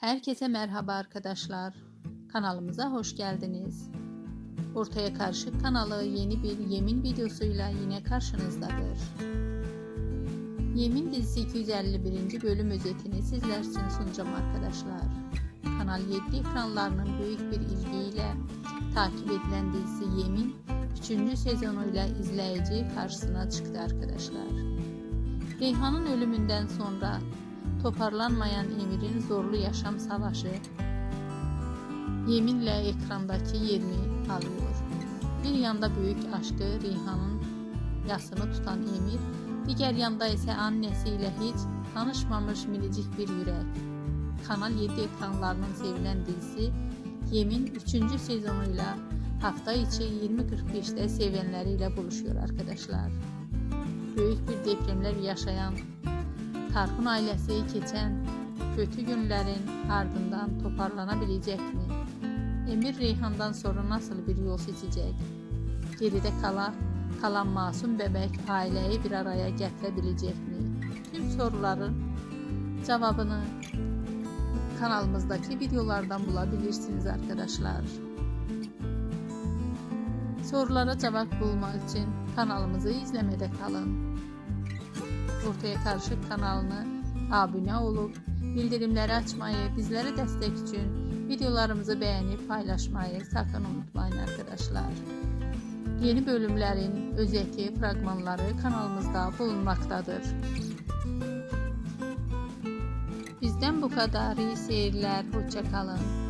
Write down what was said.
Herkese merhaba arkadaşlar. Kanalımıza hoş geldiniz. Ortaya Karışık kanalı yeni bir yemin videosuyla yine karşınızdadır. Yemin dizisi 251. bölüm özetini sizler için sunacağım arkadaşlar. Kanal 7 ekranlarının büyük bir ilgiyle takip edilen dizisi Yemin 3. sezonuyla izleyici karşısına çıktı arkadaşlar. Reyhan'ın ölümünden sonra toparlanmayan Emir'in zorlu yaşam savaşı yeminle ekrandaki yerini alıyor. Bir yanda büyük aşkı Reyhan'ın yasını tutan Emir, diğer yanda ise annesiyle hiç tanışmamış minicik bir yürek. Kanal 7 ekranlarının sevilen dizisi Yemin 3. sezonuyla hafta içi 20.45'te sevenleriyle buluşuyor arkadaşlar. Büyük bir depremler yaşayan Tarhun ailesi geçen kötü günlerin ardından toparlanabilecek mi? Emir Reyhan'dan sonra nasıl bir yol seçecek? Geride kala, kalan masum bebek aileyi bir araya getirebilecek mi? Tüm soruların cevabını kanalımızdaki videolardan bulabilirsiniz arkadaşlar. Sorulara cevap bulmak için kanalımızı izlemede kalın. Ortaya Karışık kanalını abone olup bildirimleri açmayı, bizlere destek için videolarımızı beğenip paylaşmayı sakın unutmayın arkadaşlar. Yeni bölümlerin özeti, fragmanları kanalımızda bulunmaktadır. Bizden bu kadar iyi seyirler, hoşça kalın.